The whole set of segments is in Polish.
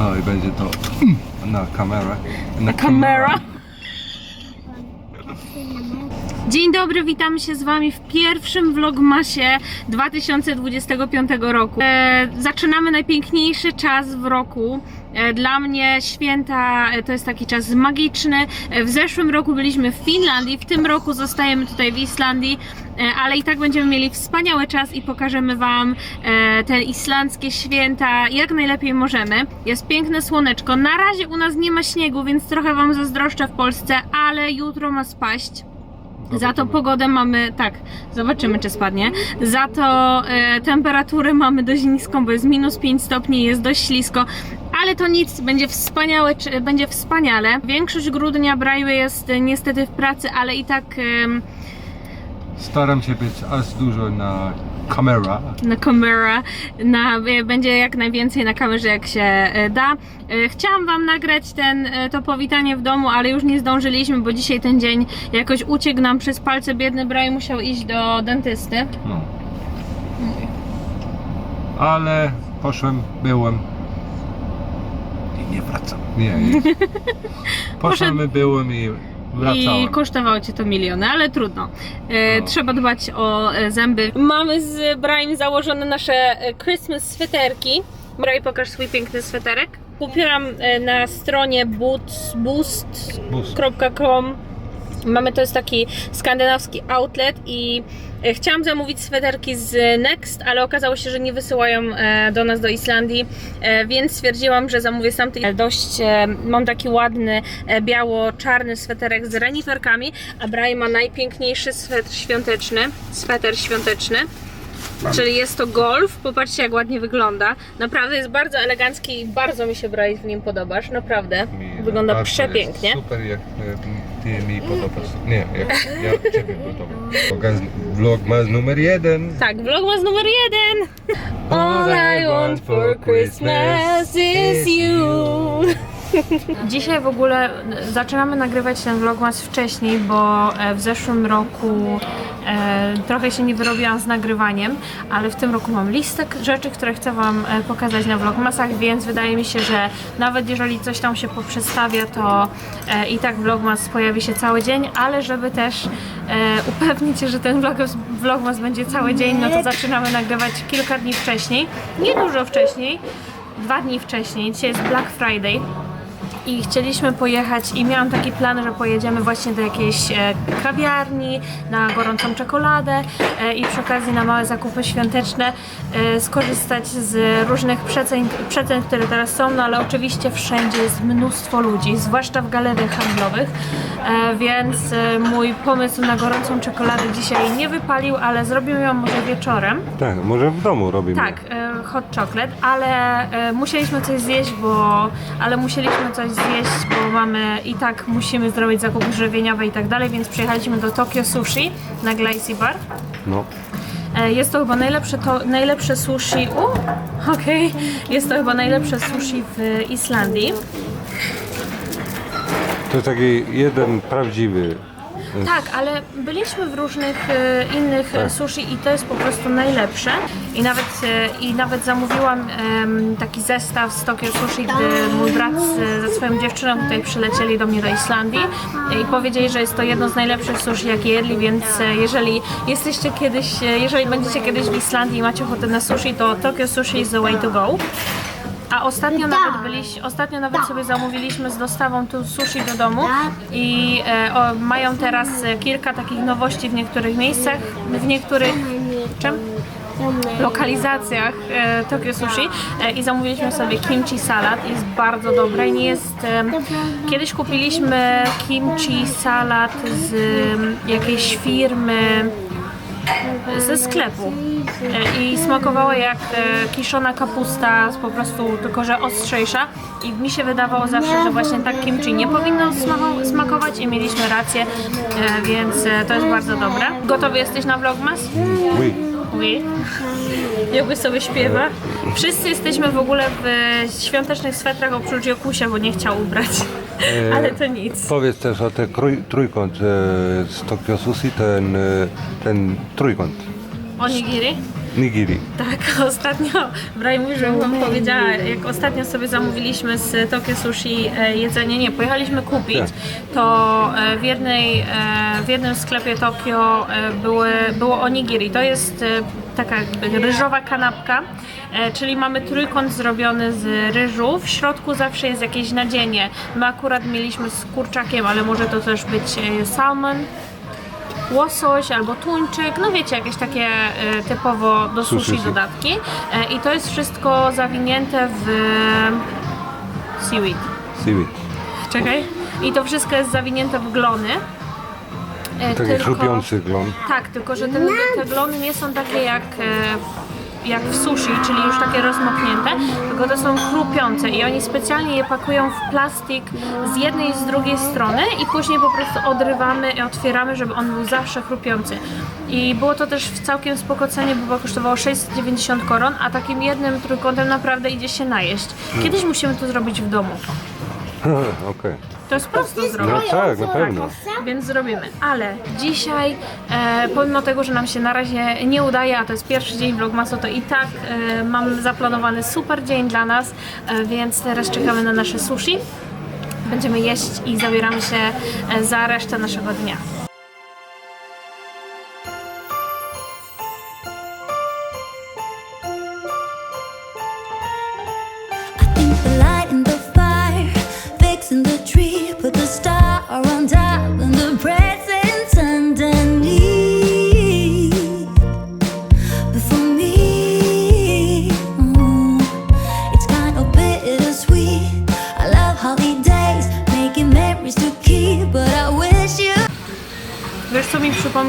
O, i będzie to na kamerę. Na Kamera. Dzień dobry, witamy się z Wami w pierwszym vlogmasie 2025 roku. E, zaczynamy najpiękniejszy czas w roku. E, dla mnie święta e, to jest taki czas magiczny. E, w zeszłym roku byliśmy w Finlandii, w tym roku zostajemy tutaj w Islandii, ale i tak będziemy mieli wspaniały czas i pokażemy Wam e, te islandzkie święta jak najlepiej możemy. Jest piękne słoneczko. Na razie u nas nie ma śniegu, więc trochę Wam zazdroszczę w Polsce, ale jutro ma spaść. Za to pogodę mamy, tak, zobaczymy czy spadnie. Za to e, temperaturę mamy dość niską, bo jest minus 5 stopni, jest dość ślisko, ale to nic, będzie wspaniałe, czy, będzie wspaniale. Większość grudnia Brajły jest e, niestety w pracy, ale i tak em, Staram się być aż dużo na kamera. na kamera, na, e, będzie jak najwięcej na kamerze jak się e, da. E, Chciałam Wam nagrać ten, to powitanie w domu, ale już nie zdążyliśmy, bo dzisiaj ten dzień jakoś uciekł nam przez palce. Biedny Brian musiał iść do dentysty. No. Ale poszłem, byłem i nie wracam. Nie. nie. Poszłem, byłem i wracałem. I kosztowało cię to miliony, ale trudno. E, No. Trzeba dbać o e, zęby. Mamy z Brian założone nasze e, Christmas sweterki. Brian, pokaż swój piękny sweterek. Kupiłam e, na stronie boots, boost.com. Mamy to jest taki skandynawski outlet i chciałam zamówić sweterki z Next, ale okazało się, że nie wysyłają e, do nas do Islandii, e, więc stwierdziłam, że zamówię sam tych. Dość e, mam taki ładny e, biało-czarny sweterek z reniferkami, a Brian ma najpiękniejszy swetr świąteczny, sweter świąteczny. Czyli jest to golf, popatrzcie jak ładnie wygląda. Naprawdę jest bardzo elegancki i bardzo mi się Brian w nim podobasz, naprawdę. Wygląda bardzo przepięknie. Super jak e, ty mi podobasz. Nie, jak ja ciebie podobam. Vlog- Vlog ma numer jeden. Tak, vlogmas numer jeden! All I want for Christmas is you. Dzisiaj w ogóle zaczynamy nagrywać ten vlogmas wcześniej, bo e, w zeszłym roku e, trochę się nie wyrobiłam z nagrywaniem, ale w tym roku mam listę rzeczy, które chcę Wam e, pokazać na vlogmasach, więc wydaje mi się, że nawet jeżeli coś tam się poprzestawia, to i tak vlogmas pojawi się cały dzień, ale żeby też upewnić się, że ten vlogmas, vlogmas będzie cały dzień, no to zaczynamy nagrywać kilka dni wcześniej, nie dużo wcześniej, dwa dni wcześniej, dzisiaj jest Black Friday i chcieliśmy pojechać i miałam taki plan, że pojedziemy właśnie do jakiejś e, kawiarni na gorącą czekoladę e, i przy okazji na małe zakupy świąteczne e, skorzystać z różnych przecen, przecen, które teraz są, no ale oczywiście wszędzie jest mnóstwo ludzi, zwłaszcza w galeriach handlowych, e, więc e, mój pomysł na gorącą czekoladę dzisiaj nie wypalił, ale zrobimy ją może wieczorem. Tak, może w domu robimy. Tak, e, hot chocolate, ale e, musieliśmy coś zjeść, bo ale musieliśmy coś zjeść, bo mamy i tak musimy zrobić zakupy żywieniowe i tak dalej, więc przyjechaliśmy do Tokyo Sushi na Glacy Bar. No. E, Jest to chyba najlepsze, to, najlepsze sushi. U, okej. Jest to chyba najlepsze sushi w Islandii. To jest taki jeden prawdziwy. Tak, ale byliśmy w różnych e, innych e, sushi i to jest po prostu najlepsze. I nawet, e, i nawet zamówiłam em, taki zestaw z Tokyo Sushi, gdy mój brat z, ze swoją dziewczyną tutaj przylecieli do mnie do Islandii i powiedzieli, że jest to jedno z najlepszych sushi, jakie jedli, więc e, jeżeli jesteście kiedyś, e, jeżeli będziecie kiedyś w Islandii i macie ochotę na sushi, to Tokyo Sushi is the way to go. A ostatnio nawet byliś, ostatnio nawet sobie zamówiliśmy z dostawą tu sushi do domu i e, o, mają teraz e, kilka takich nowości w niektórych miejscach, w niektórych czym? lokalizacjach e, Tokyo Sushi e, i zamówiliśmy sobie kimchi salad. Jest bardzo dobre. i Nie jest. Kiedyś kupiliśmy kimchi salad z jakiejś firmy ze sklepu E, i smakowała jak e, kiszona kapusta, po prostu tylko że ostrzejsza i mi się wydawało zawsze, że właśnie tak kimchi nie powinno smako- smakować i mieliśmy rację, e, więc to jest bardzo dobre. Gotowy jesteś na vlogmas? Oui. Oui. Jakby sobie śpiewa. Wszyscy jesteśmy w ogóle w świątecznych swetrach oprócz Jokusia, bo nie chciał ubrać. E, Ale to nic. Powiedz też o ten trój, trójkąt e, z Tokyo Sushi, ten, e, ten trójkąt. Onigiri? Nigiri. Tak, ostatnio, Brian mówi, żebym wam powiedziała, jak ostatnio sobie zamówiliśmy z Tokyo Sushi e, jedzenie, nie, pojechaliśmy kupić, Tak. to e, w, jednej, e, w jednym sklepie Tokio e, były, było onigiri. To jest e, taka jakby ryżowa kanapka, e, czyli mamy trójkąt zrobiony z ryżu, w środku zawsze jest jakieś nadzienie. My akurat mieliśmy z kurczakiem, ale może to też być e, salmon łosoś albo tuńczyk, no wiecie, jakieś takie e, typowo do sushi, Sushi. dodatki. E, I to jest wszystko zawinięte w seaweed. Seaweed. Czekaj. I to wszystko jest zawinięte w glony. E, Taki chrupiący glon. Tak, tylko że te, te glony nie są takie jak, e, jak w sushi, czyli już takie rozmoknięte, tylko to są chrupiące i oni specjalnie je pakują w plastik z jednej i z drugiej strony i później po prostu odrywamy i otwieramy, żeby on był zawsze chrupiący. I było to też w całkiem spoko cenie, bo kosztowało 690 koron, a takim jednym trójkątem naprawdę idzie się najeść. Kiedyś musimy to zrobić w domu. Okej. To jest prosto zrobić. No tak, na pewno. Więc zrobimy. Ale dzisiaj, e, pomimo tego, że nam się na razie nie udaje, a to jest pierwszy dzień vlogmasu, to i tak e, mam zaplanowany super dzień dla nas, e, więc teraz czekamy na nasze sushi. Będziemy jeść i zabieramy się e, za resztę naszego dnia.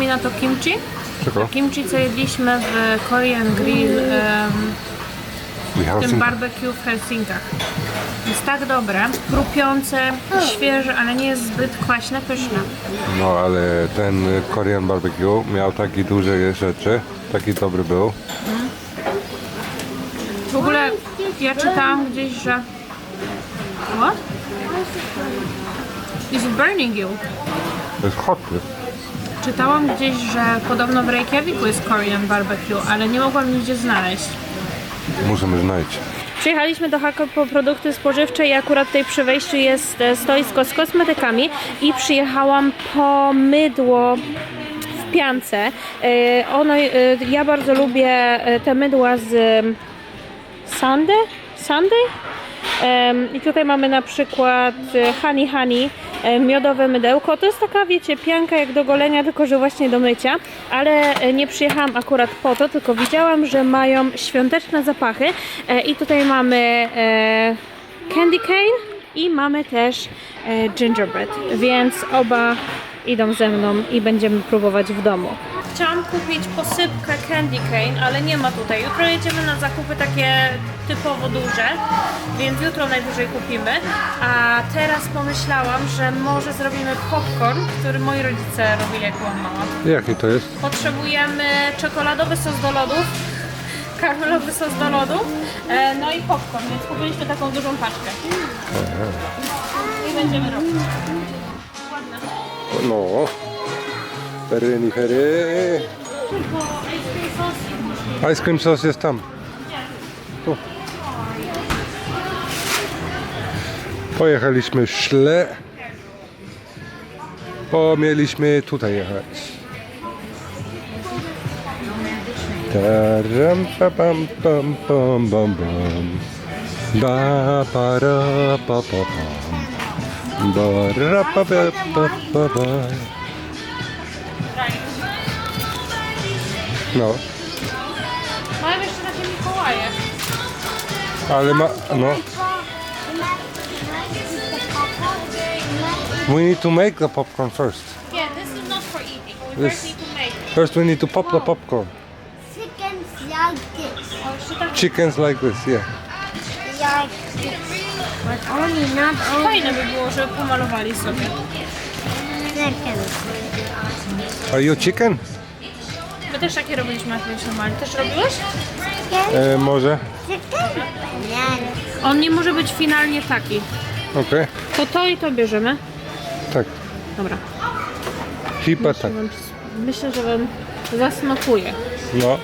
Przypomina to kimchi? Czego? Kimchi, co jedliśmy w Korean Grill, w tym barbecue w Helsinkach. Jest tak dobre, chrupiące, świeże, ale nie jest zbyt kwaśne, pyszne. No ale ten Korean barbecue miał takie duże rzeczy. Taki dobry był. W ogóle ja czytałam gdzieś, że... What? Is it burning you? Jest hot. Czytałam gdzieś, że podobno w Reykjaviku jest Korean barbecue, ale nie mogłam nigdzie znaleźć. Musimy znaleźć. Przyjechaliśmy do Hako po produkty spożywcze i akurat tutaj przy wejściu jest e, stoisko z kosmetykami i przyjechałam po mydło w piance. E, Ono, e, ja bardzo lubię te mydła z em, Sandy? Sandy? Em, I tutaj mamy na przykład Honey Honey, miodowe mydełko. To jest taka, wiecie, pianka jak do golenia, tylko że właśnie do mycia. Ale e, nie przyjechałam akurat po to, tylko widziałam, że mają świąteczne zapachy. E, I tutaj mamy e, candy cane i mamy też e, gingerbread, więc oba idą ze mną i będziemy próbować w domu. Chciałam kupić posypkę candy cane, ale nie ma tutaj. Jutro jedziemy na zakupy takie typowo duże, więc jutro najwyżej kupimy. A teraz pomyślałam, że może zrobimy popcorn, który moi rodzice robili jak byłam mała. Jaki to jest? Potrzebujemy czekoladowy sos do lodów, karmelowy sos do lodów, e, no i popcorn, więc kupiliśmy taką dużą paczkę. I będziemy robić. Ładne. No. Perynifery. Bo ice cream sauce jest tam. Tu. Pojechaliśmy szle. Bo mieliśmy tutaj jechać. Taram, pa, pam, pam, pam, bam, bam. Ba, pa, ra, pa, pa, pam. Ba, ra, pa, pa, pa, pa, pa. No, Mamy jeszcze takie Mikołaje. ale ma, no. We need to make the popcorn first. Yeah, this is not for eating. We This- first need to make it. First we need to pop the popcorn. Chickens like this. O, jeszcze tak Chickens like this, yeah. Like this. But only not only fajne by było, żeby pomalowali sobie. chickens. Are you chicken? My też takie robiliśmy jak byliśmy mali. Też robiłeś? E, może. On nie może być finalnie taki. Okej. To to i to bierzemy. Tak. Dobra. Chyba tak. Myślę, że wam zasmakuje. No.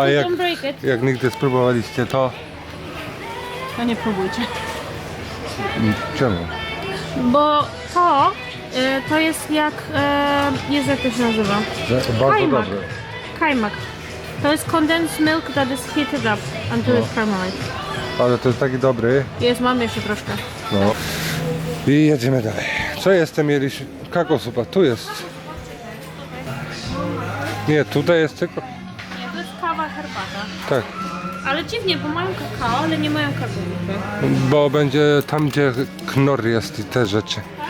A jak, don't break it. jak nigdy spróbowaliście to, To nie próbujcie. czemu? Bo to, e, to jest jak, e, jest jak to się nazywa? Że- Bardzo Kajmak. Kajmak. To jest condensed milk that is heated up until it's caramelized. Ale to jest taki dobry. Jest, mam jeszcze troszkę. No. I jedziemy dalej. Co jeszcze mieliśmy? Kakosupa, tu jest. Nie, tutaj jest tylko. Nie, to jest kawa, herbata. Tak. Ale dziwnie, bo mają kakao, ale nie mają kakaowy. Bo będzie tam, gdzie knor jest i te rzeczy. Tak.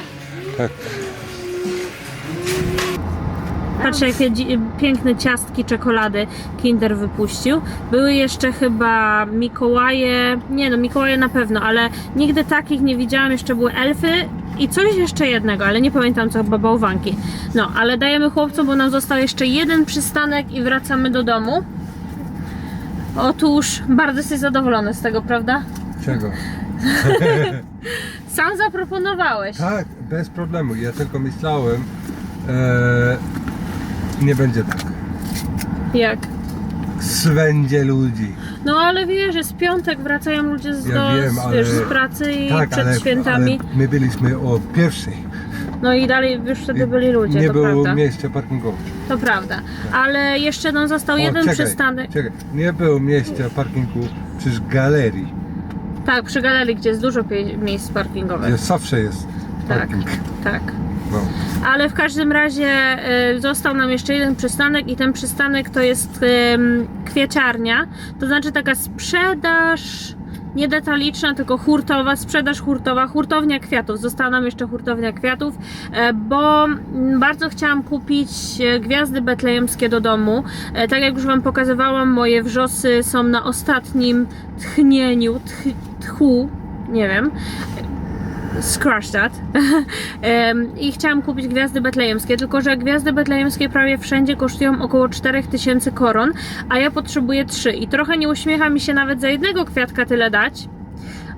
Patrzcie, jakie piękne ciastki czekolady Kinder wypuścił. Były jeszcze chyba Mikołaje, nie no, Mikołaje na pewno, ale nigdy takich nie widziałam. Jeszcze były elfy i coś jeszcze jednego, ale nie pamiętam co, chyba bałwanki. No, ale dajemy chłopcom, bo nam został jeszcze jeden przystanek i wracamy do domu. Otóż bardzo jesteś zadowolony z tego, prawda? Czego? Sam zaproponowałeś. Tak, bez problemu. Ja tylko myślałem, e, nie będzie tak. Jak? Swędzie ludzi. No ale wiesz, jest piątek, wracają ludzie z, Ja do, wiem, z, ale- wiesz, z pracy i tak, przed ale, świętami. ale my byliśmy o pierwszej. No i dalej już wtedy byli ludzie, Nie to było prawda. miejsca parkingowego. To prawda. Ale jeszcze nam został O, jeden czekaj, przystanek. Czekaj, nie było miejsca parkingu przy galerii, Tak, przy galerii, gdzie jest dużo pie- miejsc parkingowych. gdzie zawsze jest Tak, parking. tak. No. Ale w każdym razie y, został nam jeszcze jeden przystanek i ten przystanek to jest ym, kwieciarnia. To znaczy taka sprzedaż nie detaliczna, tylko hurtowa, sprzedaż hurtowa, hurtownia kwiatów. Została nam jeszcze hurtownia kwiatów, e, bo bardzo chciałam kupić e, gwiazdy betlejemskie do domu. E, Tak jak już Wam pokazywałam, moje wrzosy są na ostatnim tchnieniu, tch, tchu, nie wiem. That. Em, I chciałam kupić gwiazdy betlejemskie, tylko że gwiazdy betlejemskie prawie wszędzie kosztują około 4000 koron, a ja potrzebuję 3 i trochę nie uśmiecha mi się nawet za jednego kwiatka tyle dać.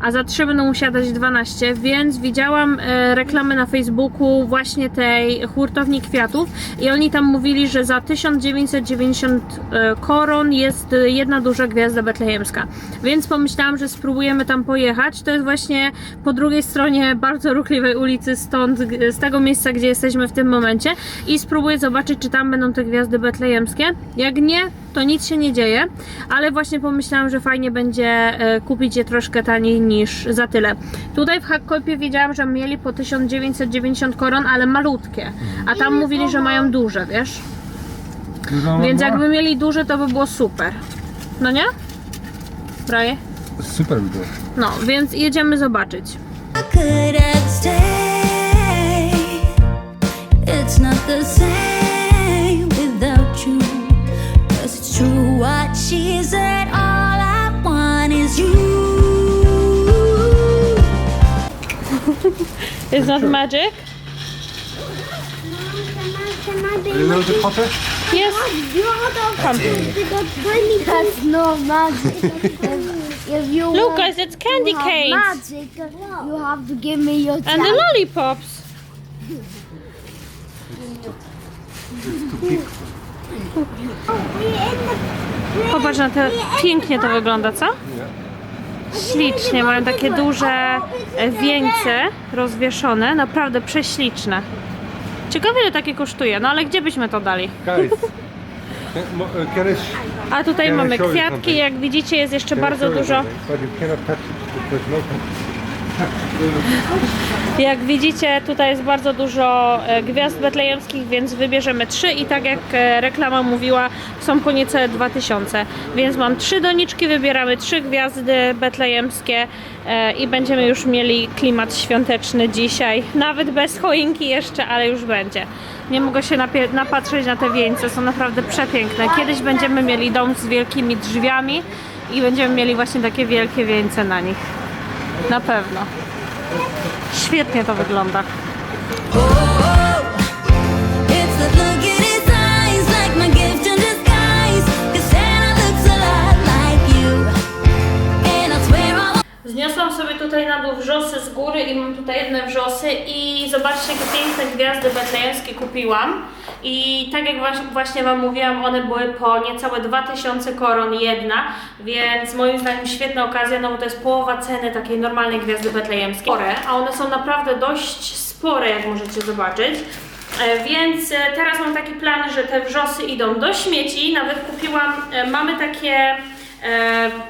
A za 3 będą musiała dać 12, więc widziałam e, reklamę na Facebooku właśnie tej hurtowni kwiatów i oni tam mówili, że za 1990 e, koron jest e, jedna duża gwiazda betlejemska. Więc pomyślałam, że spróbujemy tam pojechać. To jest właśnie po drugiej stronie bardzo ruchliwej ulicy, stąd z tego miejsca, gdzie jesteśmy w tym momencie i spróbuję zobaczyć, czy tam będą te gwiazdy betlejemskie. Jak nie, to nic się nie dzieje, ale właśnie pomyślałam, że fajnie będzie kupić je troszkę taniej niż za tyle. Tutaj w Hakkopie widziałam, że mieli po 1990 koron, ale malutkie, a tam mówili, że mają duże, wiesz? Dużo Więc ma? jakby mieli duże, to by było super. No nie? Braje? Super by było. No, więc jedziemy zobaczyć. I could have stayed. It's not the same without you. Cause it's true what she said. Is not magic? You know the potter? Yes. You have Come. That's no magic. if, if you Look guys, it's candy to have canes. magic, you have to give me your And the lollipops. Popatrz na te, pięknie to wygląda, co? Ślicznie, mają takie duże e, wieńce rozwieszone, naprawdę prześliczne. Ciekawe ile takie kosztuje, no ale gdzie byśmy to dali? Guys, mo- e, kiedyś... A tutaj Can I mamy show you kwiatki, something? jak widzicie jest jeszcze bardzo dużo But you cannot touch it because no Jak widzicie, tutaj jest bardzo dużo e, gwiazd betlejemskich, więc wybierzemy trzy i tak jak e, reklama mówiła, są po niecałe 2000. Więc mam trzy doniczki, wybieramy trzy gwiazdy betlejemskie e, i będziemy już mieli klimat świąteczny dzisiaj. Nawet bez choinki jeszcze, ale już będzie. Nie mogę się napatrzeć na te wieńce, są naprawdę przepiękne. Kiedyś będziemy mieli dom z wielkimi drzwiami i będziemy mieli właśnie takie wielkie wieńce na nich. Na pewno. Świetnie to wygląda. Zniosłam sobie tutaj na dół wrzosy z góry i mam tutaj jedne wrzosy i zobaczcie jakie piękne gwiazdy betlejemskie kupiłam. I tak jak właśnie Wam mówiłam, one były po niecałe 2000 koron jedna, więc moim zdaniem świetna okazja, no bo to jest połowa ceny takiej normalnej gwiazdy betlejemskiej. Spore, A one są naprawdę dość spore, jak możecie zobaczyć. E, Więc e, teraz mam taki plan, że te wrzosy idą do śmieci. Nawet kupiłam, e, mamy takie,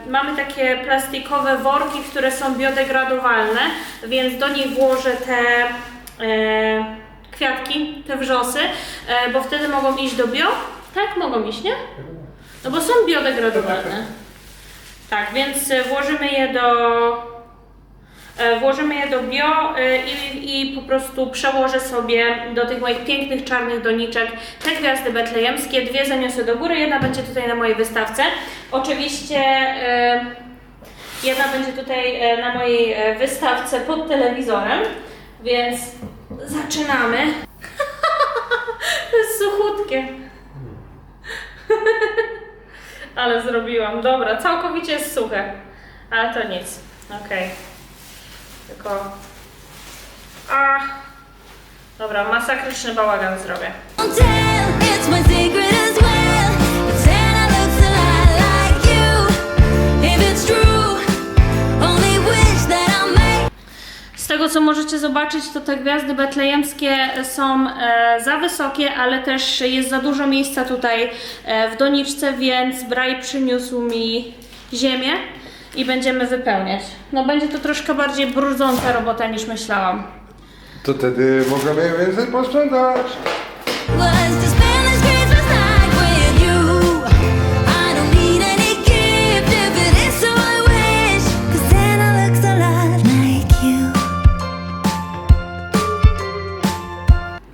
mamy takie plastikowe worki, które są biodegradowalne, więc do nich włożę te e, kwiatki, te wrzosy, e, bo wtedy mogą iść do bio. Tak, mogą iść, nie? No bo są biodegradowalne. Tak, więc e, włożymy je do E, Włożymy je do bio e, i, i po prostu przełożę sobie do tych moich pięknych czarnych doniczek te gwiazdy betlejemskie. Dwie zaniosę do góry, jedna będzie tutaj na mojej wystawce. Oczywiście e, jedna będzie tutaj e, na mojej e, wystawce pod telewizorem, więc zaczynamy. to jest suchutkie. Ale zrobiłam. Dobra, całkowicie jest suche. Ale to nic. Okej. Tylko. A. Dobra, masakryczny bałagan zrobię. Z tego co możecie zobaczyć, to te gwiazdy betlejemskie są e, za wysokie, ale też jest za dużo miejsca tutaj e, w doniczce, więc Braj przyniósł mi ziemię i będziemy wypełniać. No będzie to troszkę bardziej brudząca robota niż myślałam. To wtedy możemy więcej posprzątać.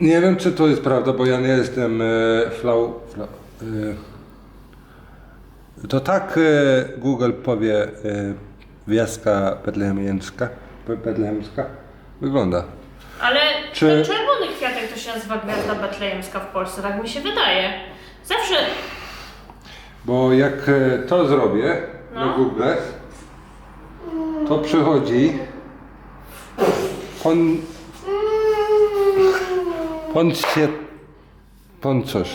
Nie wiem, czy to jest prawda, bo ja nie jestem e, flau... flau e, to tak e, Google powie e, wioska betlejemska, betlejemska wygląda. Ale Czy- ten czerwony kwiatek to się nazywa gwiazda betlejemska w Polsce, tak mi się wydaje. Zawsze Bo jak e, to zrobię na No. Google, to przychodzi pon... Pon się... Pon coś.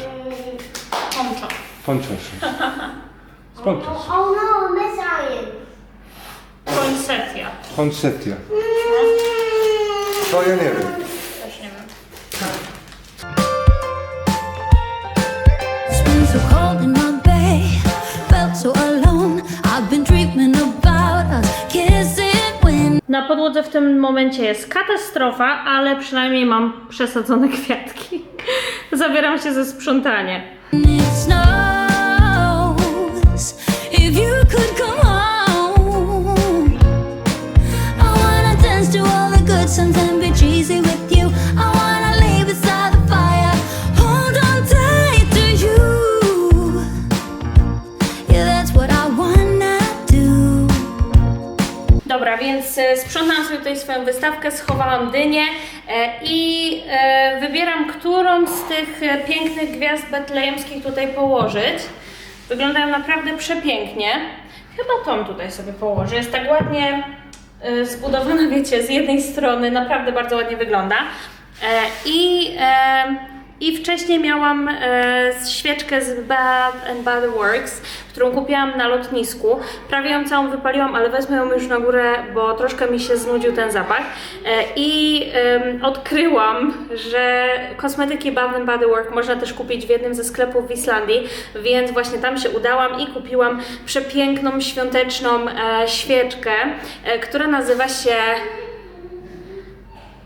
Spączesz. Oh no. Poinsettia. Koncepcja. To ja nie wiem. Też nie wiem. It's been so cold in my bed, felt so alone. I've been dreaming about us kissing when Na podłodze w tym momencie jest katastrofa, ale przynajmniej mam przesadzone kwiatki. Zabieram się za sprzątanie. it snows. Dobra, więc e, sprzątam sobie tutaj swoją wystawkę, schowałam dynię e, i e, wybieram, którą z tych pięknych gwiazd betlejemskich tutaj położyć. Wyglądają naprawdę przepięknie. Chyba tą tutaj sobie położę. Jest tak ładnie e, zbudowana, wiecie, z jednej strony naprawdę bardzo ładnie wygląda. E, I, e, I wcześniej miałam e, świeczkę z Bath and Body Works, którą kupiłam na lotnisku. Prawie ją całą wypaliłam, ale wezmę ją już na górę, bo troszkę mi się znudził ten zapach. E, I em, odkryłam, że kosmetyki Bath and Body Works można też kupić w jednym ze sklepów w Islandii, więc właśnie tam się udałam i kupiłam przepiękną, świąteczną e, świeczkę, e, która nazywa się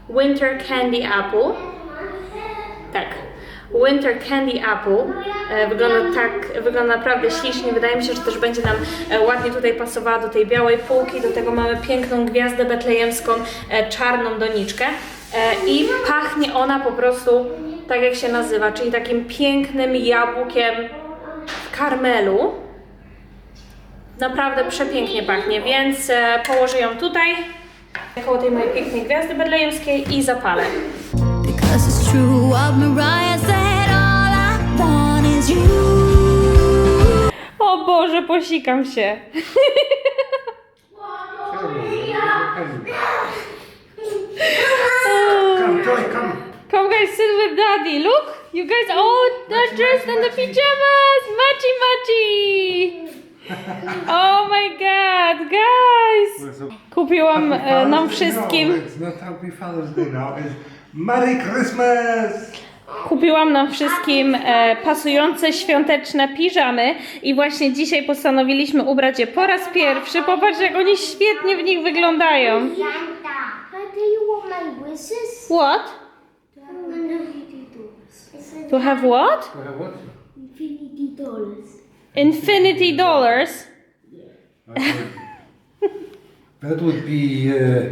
Winter Candy Apple. Tak. Winter Candy Apple. E, Wygląda tak, wygląda naprawdę ślicznie. Wydaje mi się, że też będzie nam e, ładnie tutaj pasowała do tej białej półki. Do tego mamy piękną gwiazdę betlejemską, e, czarną doniczkę. I pachnie ona po prostu tak jak się nazywa, czyli takim pięknym jabłkiem w karmelu. Naprawdę przepięknie pachnie, więc położę ją tutaj koło tej mojej pięknej gwiazdy betlejemskiej i zapalę. What Mariah said, all I want is you. O Boże, posikam się. Come, Joy, come. Come guys, sit with daddy. Look, you guys all are dressed in the pajamas. Machi machi. Oh my god, guys. Kupiłam e, nam wszystkim, No, it's not Happy Father's Day now. It's Merry Christmas. kupiłam nam wszystkim e, pasujące świąteczne piżamy i właśnie dzisiaj postanowiliśmy ubrać je po raz pierwszy. Popatrz jak oni świetnie w nich wyglądają. Santa. You what my? It's To have what? what? infinity dollars. Infinity dollars. That would be uh,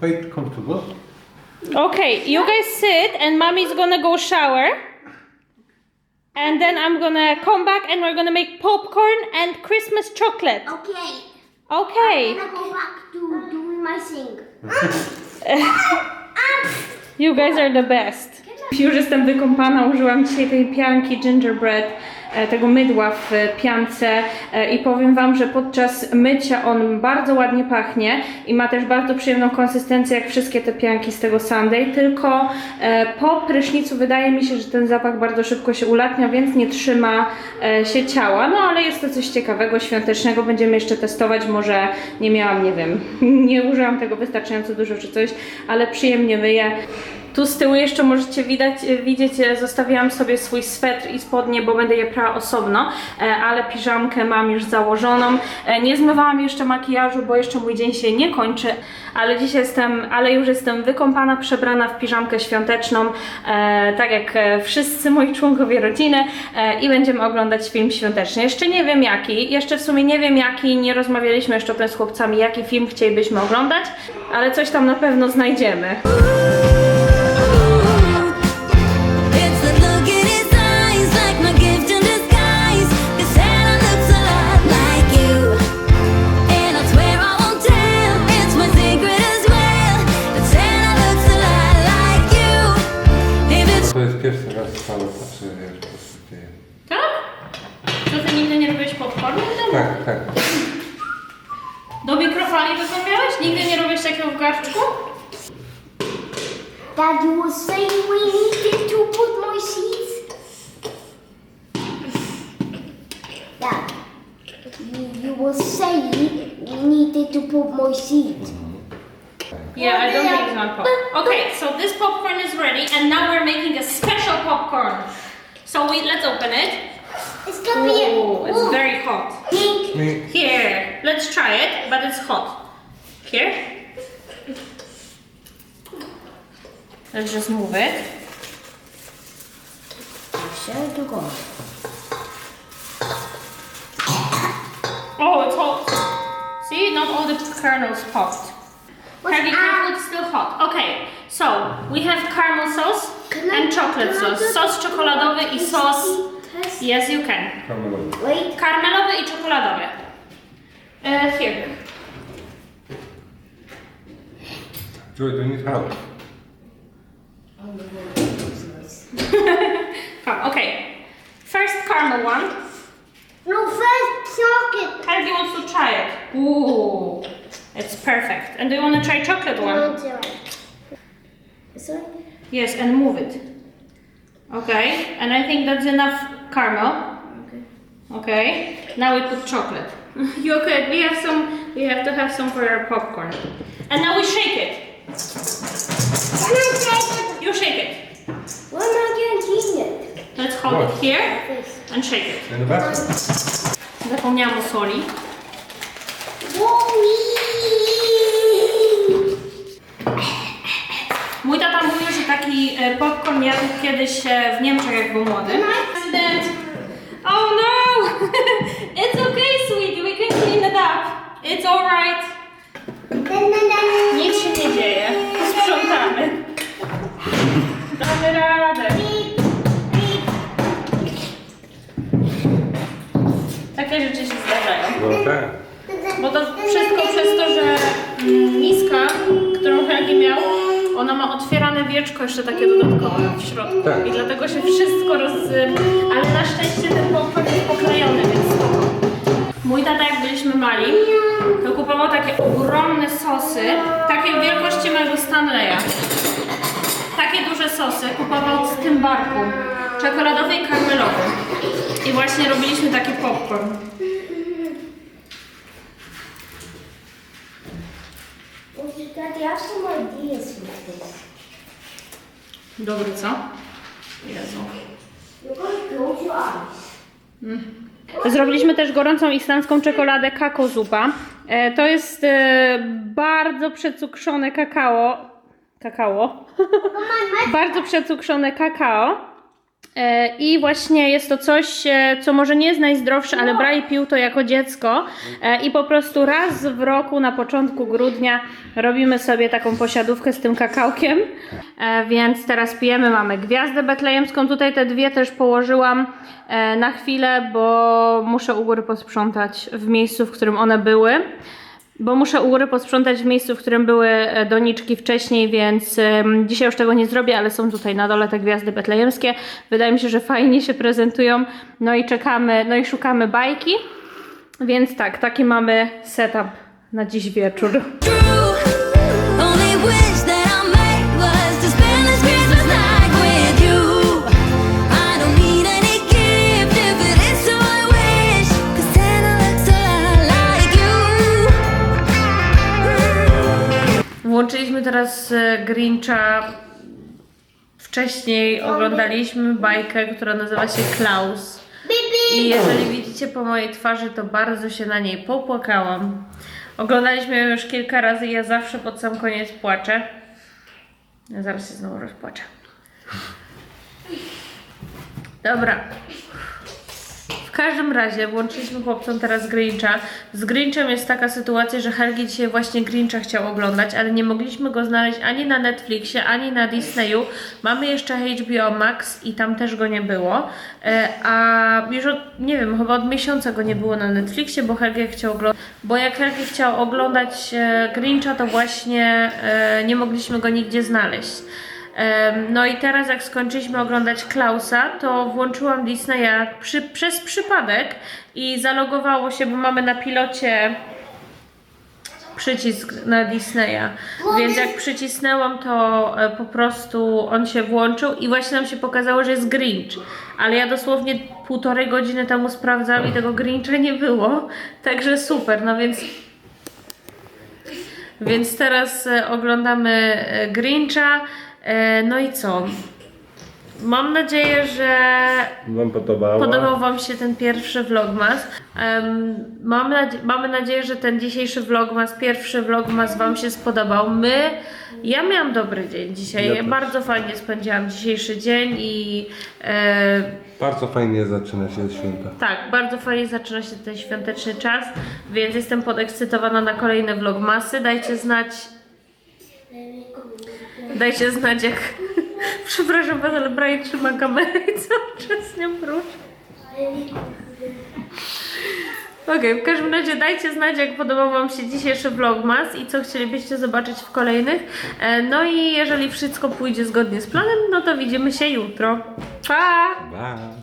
quite comfortable. Okay, you guys sit and mommy's gonna go shower. And then I'm gonna come back and we're gonna make popcorn and Christmas chocolate. Okay. Okay. I'm gonna go back to doing my thing. You guys are the best. Już jestem wykąpana, użyłam dzisiaj tej pianki gingerbread, tego mydła w e, piance e, i powiem Wam, że podczas mycia on bardzo ładnie pachnie i ma też bardzo przyjemną konsystencję jak wszystkie te pianki z tego Sunday, tylko e, po prysznicu wydaje mi się, że ten zapach bardzo szybko się ulatnia, więc nie trzyma e, się ciała, no ale jest to coś ciekawego, świątecznego, będziemy jeszcze testować, może nie miałam, nie wiem, nie użyłam tego wystarczająco dużo czy coś, ale przyjemnie myję. Tu z tyłu jeszcze możecie widać, widzieć, e, zostawiłam sobie swój swetr i spodnie, bo będę je prała osobno, e, ale piżamkę mam już założoną. E, Nie zmywałam jeszcze makijażu, bo jeszcze mój dzień się nie kończy, ale dzisiaj jestem, ale już jestem wykąpana, przebrana w piżamkę świąteczną, e, tak jak e, wszyscy moi członkowie rodziny e, i będziemy oglądać film świąteczny. Jeszcze nie wiem jaki, jeszcze w sumie nie wiem jaki, nie rozmawialiśmy jeszcze o tym z chłopcami, jaki film chcielibyśmy oglądać, ale coś tam na pewno znajdziemy. Tak, tak. Do mikrofali wypełniałeś? Nigdy nie robisz takiego w garczku? Dad, you were saying we needed to put more seeds? Dad, you, you were saying we needed to put more seeds. Yeah, I don't think it's not pop. Okay, so this popcorn is ready and now we're making a special popcorn. So we let's open it. It's coming in. Oh, it's very hot. pink. Here, let's try it, but it's hot. Here. Let's just move it. Share to go. Oh, it's hot. See, not all the kernels popped. What's Careful, careful, it's still hot. Okay, so we have caramel sauce Can I- and chocolate sauce, sauce. do Sos czekoladowy i sos. Test. Yes, you can. Kamerowy. Wait. Karmelowy i czekoladowy. Uh, here. Joy, do you need help? Come, okay. First caramel one. No, first chocolate. Heidi wants to try it. Ooh, it's perfect. And do you want to try chocolate one? This one? Yes, and move it. Okay, and I think that's enough caramel. Okay, Okay. now we put chocolate. you okay? We have some. We have to have some for our popcorn. And now we shake it. Can I take it? You shake it. Why am I getting it? Let's hold it here This. and shake it. In the back? Zapomniałam o soli. Mój taki e, popcorn jadł kiedyś e, w Niemczech, jak był młody. Accident. Oh no! It's okay, sweetie. We can clean it up. It's alright. Nic się nie dzieje. Sprzątamy. Damy radę. Takie rzeczy się zdarzają. No tak. Bo to wszystko przez to, że mm, miska, którą Helgi miał, ona ma otwierane wieczko jeszcze takie dodatkowe w środku. Tak. I dlatego się wszystko roz... Ale na szczęście ten popcorn jest poklejony, więc spoko. Mój tata jak byliśmy mali, to kupował takie ogromne sosy, takiej wielkości mojego Stanleya. Takie duże sosy kupował z tym barku, czekoladowy i karmelowy. I właśnie robiliśmy taki popcorn. Daddy, I have some ideas this. Dobry, co? Jezu. Eyes. Zrobiliśmy też gorącą islandzką czekoladę kakao zupa. E, to jest e, bardzo przecukrzone kakao. Kakao. bardzo przecukrzone kakao. E, I właśnie jest to coś, e, co może nie jest najzdrowsze, ale Brai pił to jako dziecko. E, I po prostu raz w roku na początku grudnia robimy sobie taką posiadówkę z tym kakałkiem. Więc teraz pijemy, mamy gwiazdę betlejemską. Tutaj te dwie też położyłam na chwilę, bo muszę u góry posprzątać w miejscu, w którym one były. Bo muszę u góry posprzątać w miejscu, w którym były e, doniczki wcześniej, więc dzisiaj już tego nie zrobię, ale są tutaj na dole te gwiazdy betlejemskie. Wydaje mi się, że fajnie się prezentują. No i czekamy, no i szukamy bajki. Więc tak, taki mamy setup na dziś wieczór. True. You. Włączyliśmy teraz e, Grincha. Wcześniej oglądaliśmy bajkę, która nazywa się Klaus. I jeżeli widzicie po mojej twarzy, to bardzo się na niej popłakałam. Oglądaliśmy ją już kilka razy i ja zawsze pod sam koniec płaczę. Ja zaraz się znowu rozpłaczę. Dobra. Każdym razie włączyliśmy chłopcom teraz Grincha. Z Grinchem jest taka sytuacja, że Helgi dzisiaj właśnie Grincha chciał oglądać, ale nie mogliśmy go znaleźć ani na Netflixie, ani na Disneyu. Mamy jeszcze HBO Max i tam też go nie było. E, A już od, nie wiem, chyba od miesiąca go nie było na Netflixie, bo Helgi chciał oglądać. Bo jak Helgi chciał oglądać e, Grincha, to właśnie e, nie mogliśmy go nigdzie znaleźć. No i teraz jak skończyliśmy oglądać Klausa, to włączyłam Disneya przy, przez przypadek i zalogowało się, bo mamy na pilocie przycisk na Disneya. Więc jak przycisnęłam, to e, po prostu on się włączył i właśnie nam się pokazało, że jest Grinch. Ale ja dosłownie półtorej godziny temu sprawdzałam i tego Grincha nie było. Także super, no więc więc teraz e, oglądamy e, Grincha. E, No i co? Mam nadzieję, że Wam podobało? podobał Wam się ten pierwszy vlogmas. Em, mam nadzie- mamy nadzieję, że ten dzisiejszy vlogmas, pierwszy vlogmas Wam się spodobał. My, ja miałam dobry dzień dzisiaj. Ja Ja też. bardzo fajnie spędziłam dzisiejszy dzień i e, Bardzo fajnie zaczyna się święta. tak, bardzo fajnie zaczyna się ten świąteczny czas, więc jestem podekscytowana na kolejne vlogmasy. Dajcie znać. Dajcie znać jak. Przepraszam was, ale Brian trzyma kamerę i cały czas nie ruszy. Okej, w każdym razie dajcie znać, jak podobał Wam się dzisiejszy vlogmas i co chcielibyście zobaczyć w kolejnych. E, No i jeżeli wszystko pójdzie zgodnie z planem, no to widzimy się jutro. Pa! Bye.